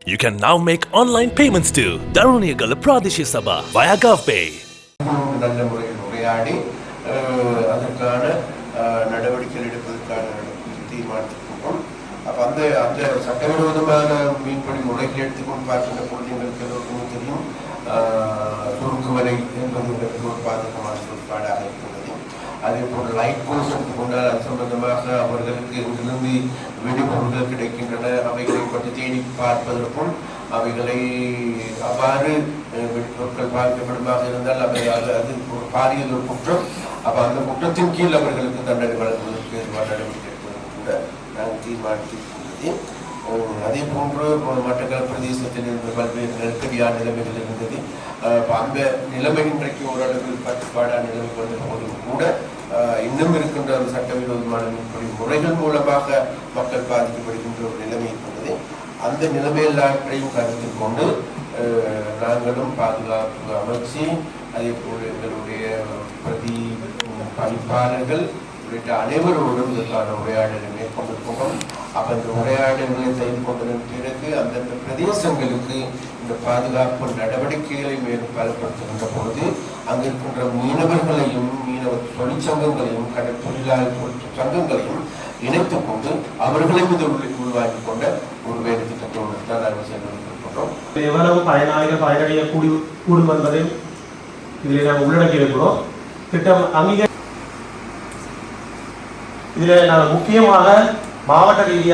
You can now make online payments to Daruniyagala Pradeshi Sabha via GovPay. நல்ல முறையில் உரையாடி அஹ், அதற்கான அஹ், நடவடிக்கைகள் எடுப்பதற்கான தீர்மானித்திருக்கின்றோம் அப்போ அந்த அந்த சட்டவிரோதமான மீன்பிடி முறைகள் எடுத்துக்கொண்டு பார்க்கின்ற பொழுது எங்களுக்கு எல்லோருக்குமே தெரியும் அஹ், சுருக்குவலை என்பது எங்களுக்கு ஒரு பாதகமான செயல்பாடாக இருக்கிறது அதே போல் லைட் கொண்டால் அது சம்பந்தமாக அவர்களுக்கு இருந்து விடுபொருள்கள் கிடைக்கின்றன. அவைகளை பற்றி தேடி பார்ப்பதற்குள் அவைகளை அவ்வாறு அஹ், பாதிக்கப்படுமாக இருந்தால் அவை அது ஒரு பாரியல் ஒரு குற்றம். அப்போ அந்த குற்றத்தின் கீழ் அவர்களுக்கு தண்டனை வழங்குவதற்கு ஏதுவான நடவடிக்கை எடுப்பதற்கு கூட நாங்கள் தீர்மானித்திருக்கிறது. அதே போன்று மட்டக்கள பிரதேசத்தில் இருந்த பல்வேறு நெருக்கடியான நிலைமைகள் இருந்தது. அந்த நிலைமை இன்றைக்கு ஓரளவு கட்டுப்பாடான நிலைமை கொண்டு போதும் கூட இன்னும் இருக்கின்ற ஒரு சட்டவிரோதமான மீன்பிடி முறைகள் மூலமாக மக்கள் பாதிக்கப்படுகின்ற ஒரு நிலைமை இருக்கின்றது. அந்த நிலைமையெல்லாவற்றையும் கருத்தில் கொண்டு நாங்களும் பாதுகாப்பு அமைச்சு அதே போல் எங்களுடைய பிரதி பணிப்பாளர்கள் உள்ளிட்ட அனைவரோடும் இதற்கான உரையாடலை மேற்கொண்டிருக்கிறோம் அப்ப இந்த உரையாடல்களை செய்து கொண்டதன் பிறகு அந்தந்த பிரதேசங்களுக்கு இந்த பாதுகாப்பு நடவடிக்கைகளை மேலும் பலப்படுத்துகின்ற பொழுது அங்கு இருக்கின்ற மீனவர்களையும் மீனவ தொழிற்சங்கங்களையும் கடல் தொழிலாளர் சங்கங்களையும் இணைத்துக் கொண்டு அவர்களையும் இதை உள்ளே உருவாக்கி கொண்ட ஒரு வேலை திட்டத்தோடு தான் நாங்கள் செய்து கொண்டிருக்கின்றோம். எவ்வளவு பயனாளிகள் பயனடைய கூடி கூடும் என்பதை இதில் நாம் உள்ளடக்கி இருக்கிறோம். திட்டம் அங்கீக இதில் நாங்கள் முக்கியமாக மாவட்ட ரீதியாக